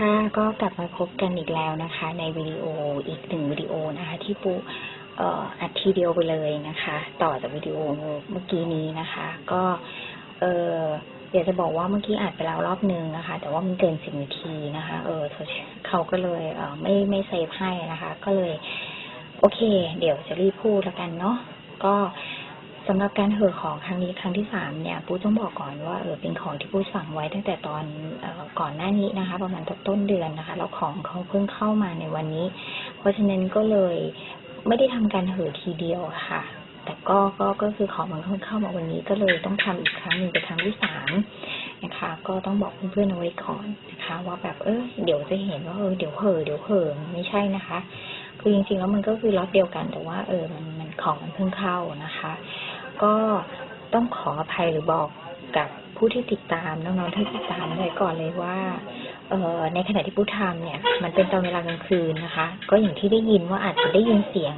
ค่ะก็กลับมาพบกันอีกแล้วนะคะ ในวิดีโออีกหนึ่งวิดีโอนะคะ ที่ปูเอ่ออัดทีเดียวไปเลยนะคะ ต่อจากวิดีโอเมื่อกี้นี้นะคะ ก็เอออยากจะบอกว่าเมื่อกี้อัดไปแล้วรอบนึงนะคะ แต่ว่ามันเกินสิบนาทีนะคะ เออเขาก็เลยเออไม่ไม่เซฟให้นะคะ ก็เลย โอเค เดี๋ยวจะรีบพูดแล้วกันเนาะก็ สำหรับการเหอของครั้งนี้ครั้งที่สามเนี่ยปูต้องบอกก่อนว่าเออเป็นของที่ปูสั่งไว้ตั้งแต่ตอนออก่อนหน้านี้นะคะ ประมาณต้นเดือนนะคะแล้วของเขาเพิ่งเข้ามาในวันนี้ เพราะฉะนั้นก็เลยไม่ได้ทำการเหอทีเดียวค่ะ แต่ก็ก็ก็คือของมันเพิ่งเข้ามาวันนี้ก็เลยต้องทำอีกครั้งหนึ่งเป็นครั้งที่สามนะคะ ก็ต้องบอกเพื่อนๆเอาไว้ก่อนนะคะ ว่าแบบเออเดี๋ยวจะเห็นว่าเออเดี๋ยวเหอเดี๋ยวเหอไม่ใช่นะคะคือจริงๆแล้วมันก็คือล็อตเดียวกันแต่ว่าเออมันมันของมันเพิ่งเข้านะคะ ก็ต้องขออภัยหรือบอกกับผู้ที่ติดตามน้องๆที่ติดตามไว้ก่อนเลยว่าเอ่อในขณะที่ผู้ทำเนี่ย มันเป็นตอนเวลากลางคืนนะคะ ก็อย่างที่ได้ยินว่าอาจจะได้ยินเสียง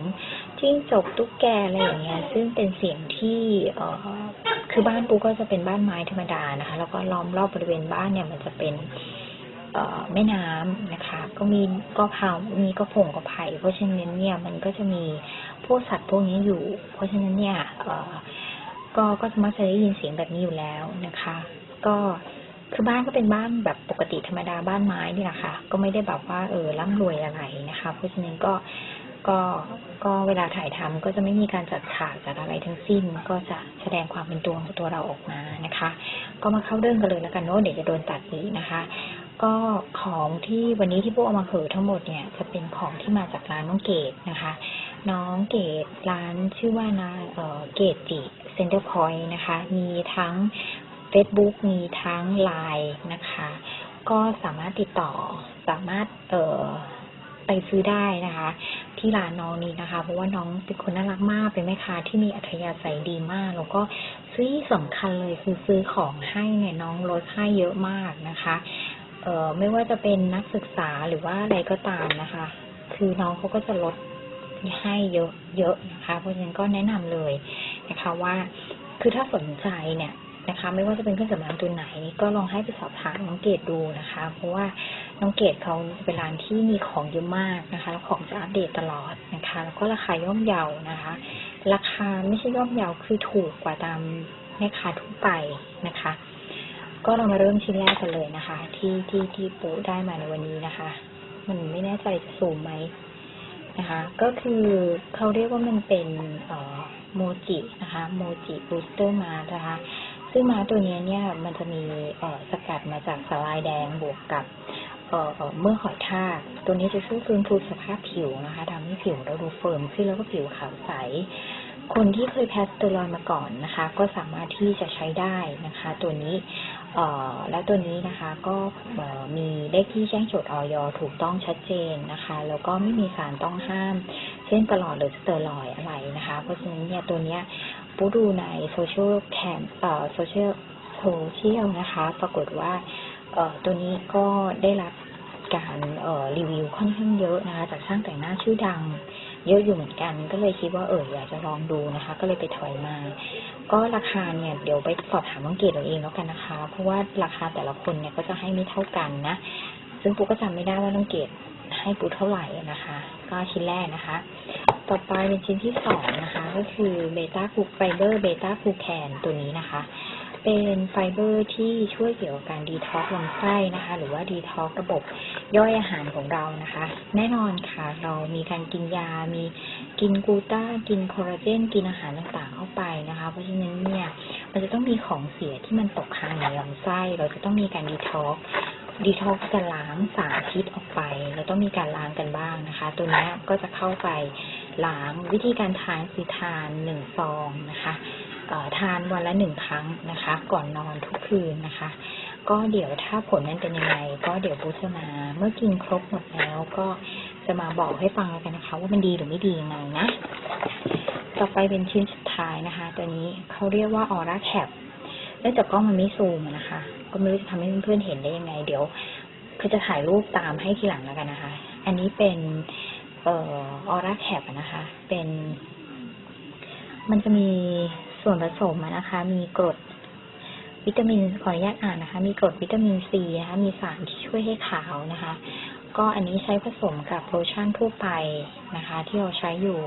จิ้งจกตุ๊กแกอะไรอย่างเงี้ย ซึ่งเป็นเสียงที่เอ่อคือบ้านปูก็จะเป็นบ้านไม้ธรรมดานะคะ แล้วก็ล้อมรอบบริเวณบ้านเนี่ยมันจะเป็น แม่น้ำนะคะ ก็มีก็เผามีก็ผงก็ไผ่เพราะฉะนั้นเนี่ยมันก็จะมีพวกสัตว์พวกนี้อยู่ เพราะฉะนั้นเนี่ยก็ก็มักจะได้ยินเสียงแบบนี้อยู่แล้วนะคะ ก็คือบ้านก็เป็นบ้านแบบปกติธรรมดาบ้านไม้นี่แหละค่ะ ก็ไม่ได้แบบว่าเออร่ำรวยอะไรนะคะ เพราะฉะนั้นก็ก็ก็เวลาถ่ายทำก็จะไม่มีการจัดฉากจัดอะไรทั้งสิ้น ก็จะแสดงความเป็นตัวของตัวเราออกมานะคะ ก็มาเข้าเรื่องกันเลยแล้วกันเนาะเดี๋ยวจะโดนตัดอีกนะคะ ก็ของที่วันนี้ที่พวกเอามาเผยทั้งหมดเนี่ยจะเป็นของที่มาจากร้านน้องเกดนะคะ น้องเกดร้านชื่อว่านาเอ่อเกดจิเซ็นเตอร์พอยต์นะคะ มีทั้ง Facebook มีทั้ง Line นะคะ ก็สามารถติดต่อสามารถเอ่อไปซื้อได้นะคะ ที่ร้านน้องนี้นะคะ เพราะว่าน้องเป็นคนน่ารักมากเป็นแม่ค้าที่มีอัธยาศัยดีมาก แล้วก็ซื้อสำคัญเลยคือซื้อของให้เนี่ยน้องลดให้เยอะมากนะคะ เอ่อไม่ว่าจะเป็นนักศึกษาหรือว่าอะไรก็ตามนะคะ คือน้องเขาก็จะลดให้เยอะเยอะนะคะ เพราะฉะนั้นก็แนะนำเลยนะคะว่าคือถ้าสนใจเนี่ยนะคะ ไม่ว่าจะเป็นเครื่องสำอางตัวไหนก็ลองให้ไปสอบถามน้องเกดดูนะคะ เพราะว่าน้องเกดเขาเป็นร้านที่มีของเยอะมากนะคะแล้วของจะอัปเดตตลอดนะคะ แล้วก็ราคาย่อมเยานะคะ ราคาไม่ใช่ย่อมเยาคือถูกกว่าตามแม่ค้าทั่วไปนะคะ ก็เรามาเริ่มชิ้นแรกกันเลยนะคะ ที่ที่ที่ปูได้มาในวันนี้นะคะ มันไม่แน่ใจจะสูมไหมนะคะ ก็คือเขาเรียกว่ามันเป็นเอ่อโมจินะคะโมจิบูสเตอร์มานะคะ ซึ่งมาตัวนี้เนี่ยมันจะมีเอ่อสกัดมาจากสาลายแดงบวกกับเอ่อเมื่อหอยทากตัวนี้จะช่วยฟื้นฟูสภาพผิวนะคะทำให้ผิวเราดูเฟิร์มขึ้นแล้วก็ผิวขาวใส คนที่เคยแพ้สเตียรอยมาก่อนนะคะ ก็สามารถที่จะใช้ได้นะคะ ตัวนี้ แล้วตัวนี้นะคะก็มีเลขที่แจ้งจดออยถูกต้องชัดเจนนะคะ แล้วก็ไม่มีสารต้องห้าม เช่นตลอดหรือสเตียรอยอะไรนะคะ เพราะฉะนั้นเนี่ยตัวเนี้ยปูดูในโซเชียลแคมโซเชียลโซเชียลนะคะ ปรากฏว่าตัวนี้ก็ได้รับการรีวิวค่อนข้างเยอะนะคะ จากช่างแต่งหน้าชื่อดัง เยอะอยู่เหมือนกัน ก็เลยคิดว่าเอออยากจะลองดูนะคะ ก็เลยไปถอยมา ก็ราคาเนี่ยเดี๋ยวไปสอบถามน้องเกดเราเองแล้วกันนะคะ เพราะว่าราคาแต่ละคนเนี่ยก็จะให้ไม่เท่ากันนะ ซึ่งปูก็จำไม่ได้ว่าน้องเกดให้ปูเท่าไหร่นะคะ ก็ชิ้นแรกนะคะ ต่อไปเป็นชิ้นที่สองนะคะ ก็คือเบต้าคูไฟเบอร์เบต้าคูแคนตัวนี้นะคะ เป็นไฟเบอร์ที่ช่วยเกี่ยวกับการดีท็อกลำไส้นะคะ หรือว่าดีท็อกระบบย่อยอาหารของเรานะคะ แน่นอนค่ะ เรามีการกินยา มีกินกูต้า กินคอลลาเจน กินอาหารต่างๆ เข้าไปนะคะ เพราะฉะนั้นเนี่ย มันจะต้องมีของเสียที่มันตกค้างในลำไส้ เราจะต้องมีการดีท็อกดีท็อกจะล้างสารพิษออกไป เราต้องมีการล้างกันบ้างนะคะ ตัวนี้ก็จะเข้าไปล้างวิธีการทานคือทานหนึ่งซองนะคะ ทานวันละหนึ่งครั้งนะคะ ก่อนนอนทุกคืนนะคะ ก็เดี๋ยวถ้าผลนั้นเป็นยังไง ก็เดี๋ยวบูชนาเมื่อกินครบหมดแล้วก็จะมาบอกให้ฟังกันนะคะ ว่ามันดีหรือไม่ดียังไงนะ ต่อไปเป็นชิ้นสุดท้ายนะคะ ตัวนี้เขาเรียกว่าออร่าแคปเนื่องจากกล้องมันไม่ซูมนะคะ ก็ไม่รู้จะทำให้เพื่อนๆเห็นได้ยังไง เดี๋ยวคือจะถ่ายรูปตามให้ทีหลังแล้วกันนะคะ อันนี้เป็นเอ่อออร่าแคปนะคะ เป็น มันจะมี ส่วนผสมนะคะ มีกรดวิตามินขออนุญาตอ่านนะคะ มีกรดวิตามินซีนะคะมีสารที่ช่วยให้ขาวนะคะ ก็อันนี้ใช้ผสมกับโลชั่นทั่วไปนะคะ ที่เราใช้อยู่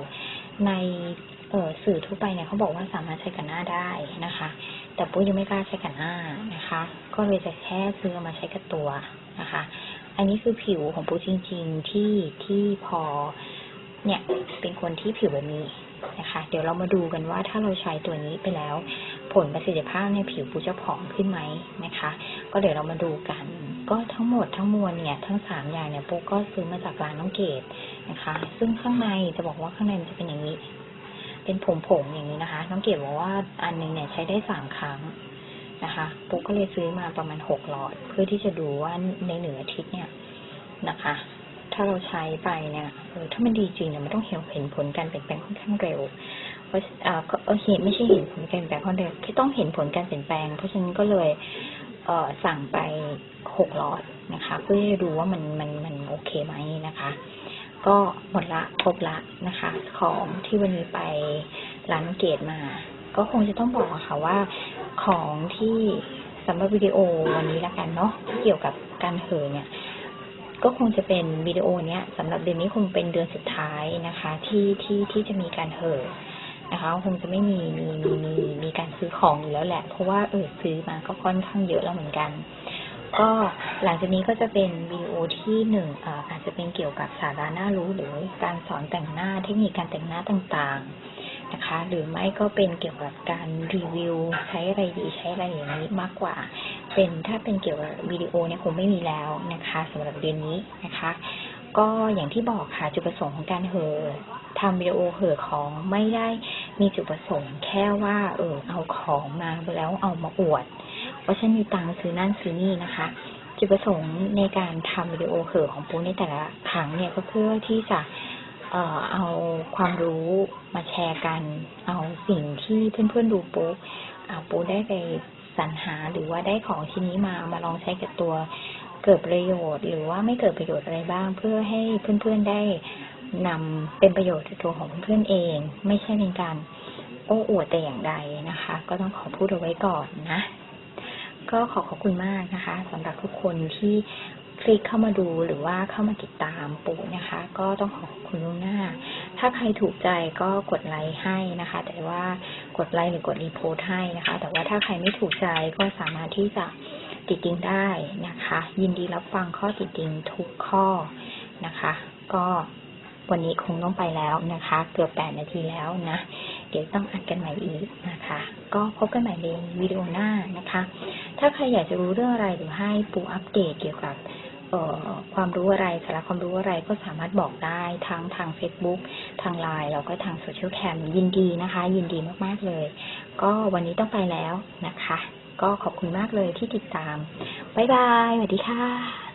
ในสื่อทั่วไปเนี่ยเขาบอกว่าสามารถใช้กับหน้าได้นะคะ แต่ปุ้ยยังไม่กล้าใช้กับหน้านะคะ ก็เลยจะแค่ซื้อมาใช้กับตัวนะคะ อันนี้คือผิวของปุ้ยจริง ๆที่ที่พอ เนี่ยเป็นคนที่ผิวแบบนี้ นะคะ เดี๋ยวเรามาดูกันว่าถ้าเราใช้ตัวนี้ไปแล้ว ผลประสิทธิภาพในผิวปุ้จะผอมขึ้นไหมนะคะ ก็เดี๋ยวเรามาดูกัน ก็ทั้งหมดทั้งมวลเนี่ย ทั้งสามอย่างเนี่ยปุ๊กก็ซื้อมาจากร้านน้องเกดนะคะ ซึ่งข้างในจะบอกว่าข้างในมันจะเป็นอย่างนี้ เป็นผงผงๆอย่างนี้นะคะ น้องเกดบอกว่าอันหนึงเนี่ยใช้ได้สามครั้งนะคะปุ๊กก็เลยซื้อมาประมาณหกหลอด เพื่อที่จะดูว่าในหนึ่งอาทิตย์เนี่ยนะคะ ถ้าเราใช้ไปเนี่ยเออถ้ามันดีจริงเนี่ยมันต้องเห็นเห็นผลการเปลี่ยนแปลงค่อนข้างเร็ว เพราะเอ่อก็เอเห็นไม่ใช่เห็นผลการเปลี่ยนแปลงค่อนข้างเร็วที่ต้องเห็นผลการเปลี่ยนแปลง เพราะฉะนั้นก็เลยเอ่อสั่งไปหกหลอดนะคะ เพื่อจะดูว่ามันมันมันโอเคไหมนะคะ ก็หมดละครบละนะคะ ของที่วันนี้ไปร้านเกตมา ก็คงจะต้องบอกค่ะว่าของที่สำหรับวิดีโอวันนี้ละกันเนาะที่เกี่ยวกับการเหอเนี่ย ก็คงจะเป็นวิดีโอเนี้ยสำหรับเดือนนี้คงเป็นเดือนสุดท้ายนะคะ ที่ที่ที่จะมีการเหอนะคะคงจะไม่มีมีมีมีมีการซื้อของอยู่แล้วแหละ เพราะว่าเออซื้อมาก็ค่อนข้างเยอะแล้วเหมือนกัน ก็หลังจากนี้ก็จะเป็นวิดีโอที่หนึ่งอาจจะเป็นเกี่ยวกับสาระน่ารู้หรือการสอนแต่งหน้าเทคนิคการแต่งหน้าต่างๆนะคะ หรือไม่ก็เป็นเกี่ยวกับการรีวิวใช้อะไรดีใช้อะไรอย่างนี้มากกว่า เป็นถ้าเป็นเกี่ยวกับวิดีโอเนี่ยคงไม่มีแล้วนะคะสำหรับเดือนนี้นะคะ ก็อย่างที่บอกค่ะจุดประสงค์ของการเหอทำวิดีโอเหอของไม่ได้มีจุดประสงค์แค่ว่าเออเอาของมาแล้วเอามาอวดว่าฉันมีตังค์ซื้อนั่นซื้อนี่นะคะ จุดประสงค์ในการทำวิดีโอเหอของปูในแต่ละครั้งเนี่ยก็เพื่อที่จะเอ่อเอาความรู้มาแชร์กัน เอาสิ่งที่เพื่อนๆดูปูอ่าปูได้ไป สรรหาหรือว่าได้ของชิ้นนี้มามาลองใช้กับตัวเกิดประโยชน์ หรือว่าไม่เกิดประโยชน์อะไรบ้าง เพื่อให้เพื่อนๆได้นำเป็นประโยชน์กับตัวของเพื่อนเอง ไม่ใช่เป็นการโอ้อวดแต่อย่างใดนะคะ ก็ต้องขอพูดเอาไว้ก่อนนะ ก็ขอขอบคุณมากนะคะสำหรับทุกคนที่คลิกเข้ามาดูหรือว่าเข้ามาติดตามปูนะคะ ก็ต้องขอขอบคุณล่วงหน้า ถ้าใครถูกใจก็กดไลค์ให้นะคะ แต่ว่ากดไลค์หรือกดรีโพสต์ให้นะคะ แต่ว่าถ้าใครไม่ถูกใจก็สามารถที่จะติดติงได้นะคะ ยินดีรับฟังข้อติดติงทุกข้อนะคะ ก็วันนี้คงต้องไปแล้วนะคะ เกือบแปดนาทีแล้วนะ เดี๋ยวต้องอัดกันใหม่อีกนะคะ ก็พบกันใหม่ในวิดีโอหน้านะคะ ถ้าใครอยากจะรู้เรื่องอะไรหรือให้ปูอัปเดตเกี่ยวกับ ความรู้อะไรสาระความรู้อะไรก็สามารถบอกได้ทั้งทาง Facebook ทางไลน์แล้วก็ทางโซเชียลแคมยินดีนะคะ ยินดีมากๆเลย ก็วันนี้ต้องไปแล้วนะคะ ก็ขอบคุณมากเลยที่ติดตาม บ๊ายบายสวัสดีค่ะ